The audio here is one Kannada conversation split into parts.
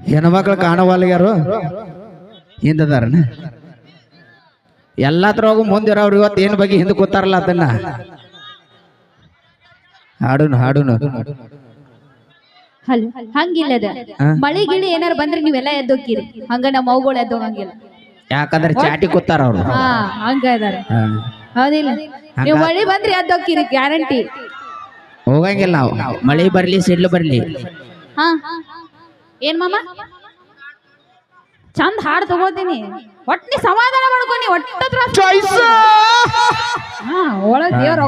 ಹೆಣ್ಮಕ್ಳು ಕಾಣವಲ್ಲ ಯಾರು ಹಿಂದದಾರನ ಎಲ್ಲತ್ರೊಳಗು ಮುಂದಿರೋರು ಇವತ್ತು ಏನು ಬಗ್ಗೆ ಹಿಂದೆ ಕೂತಾರಲ್ಲ ಅದನ್ನ? ಹಾಡುನು ಹಾಡುನು. ಹಲ್ ಹಂಗಿಲ್ಲದ. ಮಳೆ ಗಿಳಿ ಏನಾರ ಬಂದ್ರೆ ನೀವೆಲ್ಲ ಎದ್ದೋಕಿರಿ ಹಂಗ ನಮ್ಮ ಅವುಗಳು ಎದ್ದೋಗಂಗಿಲ್ಲ ಯಾಕಂದ್ರೆ ಚಾಟಿ ಕೂತಾರ ಅವರು. ಹಾ ಹಂಗ ಇದಾರ ಹಾ. ಹೌದಿಲ್ಲ. ನೀವು ಮಳೆ ಬಂದ್ರೆ ಎದ್ದೋಕಿರಿ ಗ್ಯಾರಂಟಿ. ಹೋಗಂಗಿಲ್ಲ ನಾವು. ಮಳೆ ಬರ್ಲಿ ಸಿಡ್ಲು ಬರ್ಲಿ. ಹಾ. ಏನ್ ಮಾಮ? ಚಂದ ಹಾಡು ತಗೋತೀನಿ. ಒಟ್ ನೀ ಸಮಾಧಾನ ಮಾಡ್ಕೊನಿ ಒಟ್ಟ ಚಾಯ್ಸ್ ಹಾ ಒಳಗ್ ದೇವ್ರ.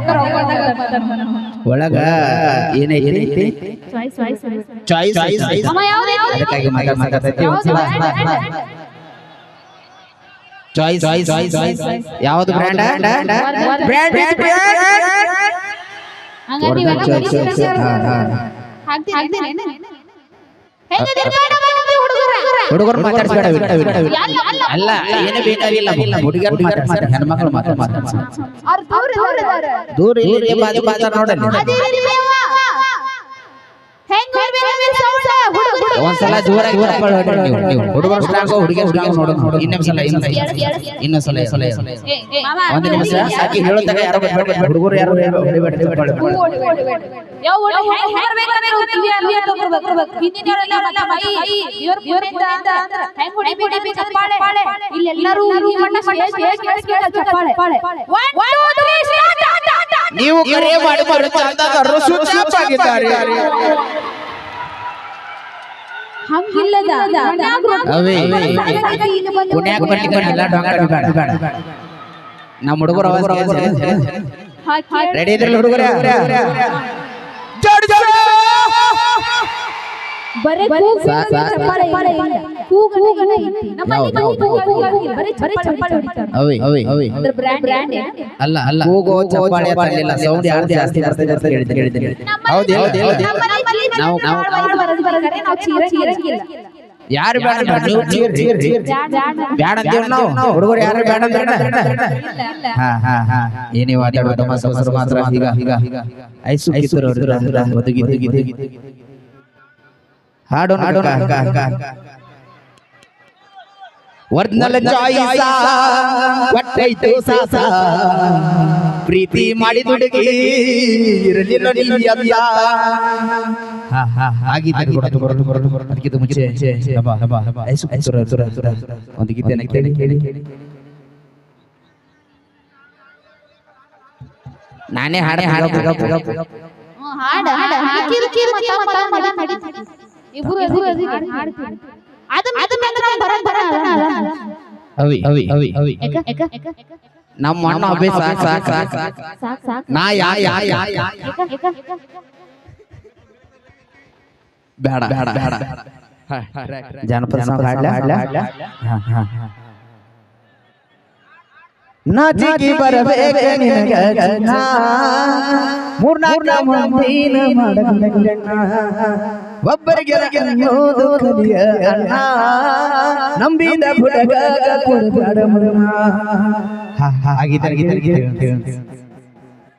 ಒಳಗ ಏನ ಏನೈತಿ Choice, choice, choice. ಚಾಯ್ಸ್ ಮಾಮ ಯಾವ್ದು? ಅದಕ್ಕಾಗಿ ಮಾತಾಡ್ತೈತಿ. ಯಾವ್ದು? ಚಾಯ್ಸ್ ಯಾವ್ದು? ಬ್ರ್ಯಾಂಡ್? ಹಾಕ್ತೀರೇನು? ಹುಡುಗರ? ಹುಡುಗರು ಮಾತಾಡ್ಸ್ಬೇಡ ಬಿಟ್ಟ ಬಿಟ್ಟ ಬಿಟ್ಟ. ಅಲ್ಲ, ಏನು ಬೇಕಾಗಿಲ್ಲ ಹುಡುಗರು ಮಾತಾಡ್ತಾರೆ ಹೆಣ್ಮಕ್ಳು ಮಾತಾಡ್ತಾರೆ ಅವ್ರು ದೂರ ಇಲ್ಲಿ ಬಾಜು ಬಾಜು ಅದಿರಿ ಮೇವ. ಹೆಂಗ್ ಬರ್ಬೇಕು ಸೌಂಡ? ಹುಡು, ಹುಡು. ಒಂದ್ಸಲ ಜೋರಾಗಿ ಚಪ್ಪಾಳೆ ನೀವು ನೀವು ಹುಡುಗರು ಸ್ಟ್ರಾಂಗ್ ಹುಡುಗಿ ಸ್ಟ್ರಾಂಗ್ ನೋಡು ನೋಡು ಇನ್ನೊಂದ್ಸಲ ಇನ್ನೊಂದ್ಸಲ ಇನ್ನೊಂದ್ಸಲ ಒಂದು ನಿಮಿಷ ಸಾಕಿ ಹೇಳೋದಾಗ ಯಾರು ಹುಡುಗರು ಯಾರು ಹೊಡಿಬೇಡ ಚಪ್ಪಾಳೆ ನೀವು ಕರೆ ಮಾಡಿ ಮಾಡಿ ಆಗಿದ್ದಾರೆ ಹಂಗಿಲ್ಲದ ಅವೇ ಪುಣ್ಯಾಕ ಬರ್ಲಿಕ್ಕೆ ಬರಲಿಲ್ಲ ಡೊಂಕ ಬೇಡ ನಮ್ಮ ಹುಡುಗರು ರೆಡಿ ಇದ್ರಲ್ಲ ಹುಡುಗರ ಬರೇ ಕೂಗು ಚಪ್ಪಾಳೆ ಇಲ್ಲ. ಕೂಗನೇ ಐತಿ. ನಮ್ಮಲ್ಲಿ ನಾವು ಕೂಗು ಕೂಗಂಗಿಲ್ಲ. ಬರೀ ಚಪ್ಪಾಳೆ ಹೊಡಿತಾರೆ. ಅವೇ ಅವೇ ಅವೇ ಅದ್ರ ಬ್ರ್ಯಾಂಡ್ ಅಲ್ಲ ಅಲ್ಲ. ಕೂಗೋ ಚಪ್ಪಾಳೆ ತರಲಿಲ್ಲ. ಸೌಂಡ್ ಯಾರು ಜಾಸ್ತಿ ಬರ್ತದೆ ಅಂತ ಹೇಳಿದ್ರೆ ಹೇಳಿದ್ರೆ ಹೌದು ನಾವು ಯಾರು ಬೇಡ ಅಂತೀವಿ ನಾವು. ಹುಡುಗರು ಬೇಡ ಏನೇ ಮಾತಾಡೋ ತಮ್ಮ ಸಮಸ್ಯೆ ಮಾತ್ರ ಈಗ ಈಗ ಐಸು ಕಿತ್ತೂರು ಒದಗಿ ಒದಗಿ ಹಾಡು ಹಾಡು ವರ್ಣಲ ಚಾಯಿಸ ಒಟ್ಟೈತು ಸಾಸ ಪ್ರೀತಿ ಮಾಡಿ ದುಡುಗಿ ಇರಲಿಲ್ಲ ಹಾ ಆಗಿದ್ದು ಕೊಡೋದು ಕೊಡೋದು ಕೊಡೋದು ಕೊಡೋದು. ಅದಕ್ಕಿಂತ ಮುಂಚೆ ಐಸು ಒಂದು ಕೇಳಿ ಕೇಳಿ ಕೇಳಿ ನಾನೇ ಹಾಡೆ ಹಾಡೆ ಹಾಡ ಇಬ್ರು ಅದನ್ನ ಅದನ್ನ ಅವಿ ಅವಿ ನಮ್ಮ ಅಣ್ಣ ಅಭಿ ಸಾಕ್ ಸಾಕ್ ಸಾಕ್ ಸಾಕ್. ಸಾಕ್ ಸಾಕ್. ನಾ ಯಾ ಯಾ ಬೇಡ ಬೇಡ ಬೇಡ. ಜನಪದ ಸಾಂಗ್ ಹಾಡ್ಲಾ? ಹಾಡ್ಲಾ? ನಾಚಿಕೆ ಬರಬೇಕು ನಿನಗ ಮೂರ್ನಾಲ್ಕು ಮಂದಿನ ಮಾಡಗಣ್ಣ ಒಬ್ಬರಿಗೆ ಅನ್ನೋದು ಕಲಿಯ ಅಣ್ಣ. ನಂಬಿದ ಬುಡಗ ಕೊಡಬೇಡ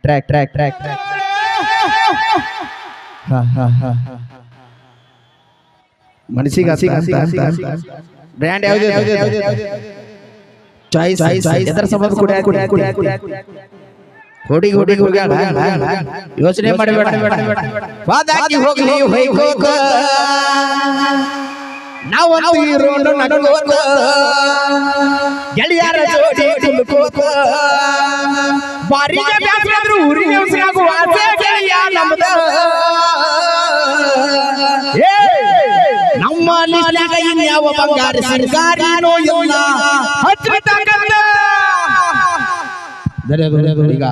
ಟ್ರ್ಯಾಕ್ ಟ್ರ್ಯಾಕ್ ಟ್ರ್ಯಾಕ್ ಟ್ರ್ಯಾಕ್. ಮನಸ್ಸಿಗೆ ಬ್ರ್ಯಾಂಡ್ ಯಾವ್ದು ಚಾಯ್ಸ್ ಎದರ ಸಂಬಂಧ ಕುಡಿ ಕುಡಿ ಕುಡಿ ಹುಡುಗಿ ಹುಡುಗಿ ಹುಡುಗಾಡ ಯೋಚನೆ ಮಾಡಬೇಡ ವಾದಾಗಿ ಹೋಗ್ಲಿ ಹೋಯ್ಕೋಕ ಇರೋಣ ನಡಗೋಕ ಗೆಳೆಯರ ಜೋಡಿ ಬಾರಿಗೆ ಬ್ಯಾಸ್ರಾದ್ರೂ ಗೆಳೆಯ ನಮ್ಮ ಇನ್ಯಾವ ಬಂಗಾರ ಸಿಂಗಾರಿನೋ ಇಲ್ಲ. ದರೆ, ಈಗ,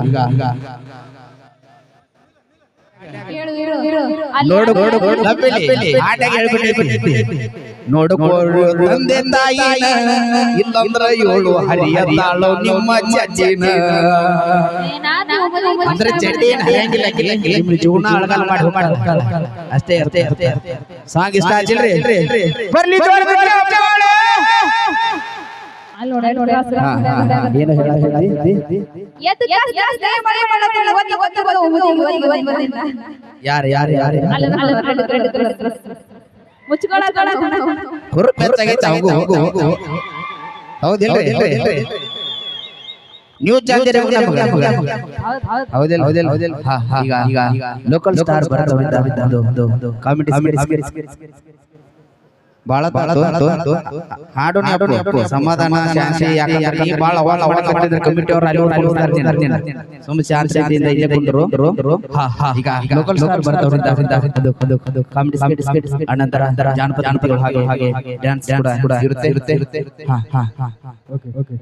ನೋಡು ತಂದೆ ತಾಯಿನ ಇಲ್ಲಂದ್ರ ಏಳು ಹರಿಯತ್ತಾಳೋ ನಿಮ್ಮ ಚಜ್ಜಿನ ಅಂದ್ರೆ ಚಡ್ಡಿ ಏನ್ ಹರಿಯಂಗಿಲ್ಲ ನಿಮ್ಮ ಜೀವನ ಮಾಡಿ ಹೋಗ್ತಾಳ ಅಷ್ಟೇ ಅಷ್ಟೇ ಅಷ್ಟೇ ಸಾಂಗ್ ಇಷ್ಟ ಆಚಿಲ್ರಿ ಬರ್ಲಿ ಏನು ಹೇಳ. ಯಾರು ಯಾರು ಯಾರು ಹೌದಿಲ್ರಿ ನ್ಯೂಸ್ ಹೌದ್ ಹೌದಿಲ್ಲ ಹೌದಿಲ್ಲ ಹೌದಿಲ್ಲ ಹಾ ಹಾ ಈಗ ಈಗ ಲೋಕಲ್ ಸ್ಟಾರ್ ಬರ್ತಾವ ಕಾಮಿಡಿ ಬಾಳ ಹಾಡು ಹಾಡು ಸಮಾಧಾನ ಶಾಂತಿ ಯಾಕಂದ್ರೆ ಈ ಮಾಡಿದ್ರೆ ಕಮಿಟಿ ಅವ್ರು ಅಲ್ಲಿ ಶಾಂತಿಯಿಂದ ಇಲ್ಲೇ ಕುಂದ್ರು. ಈಗ ಲೋಕಲ್ ಸ್ಟಾರ್ ಬರ್ತಾವ್ರಿ ಅನಂತರ ಅಂತರ ಜಾನಪದ ಹಾಗೆ ಹಾಗೆ ಡ್ಯಾನ್ಸ್ ಕೂಡ ಇರುತ್ತೆ ಇರುತ್ತೆ ಹಾ ಹಾ ಹಾ ಓಕೆ ಓಕೆ.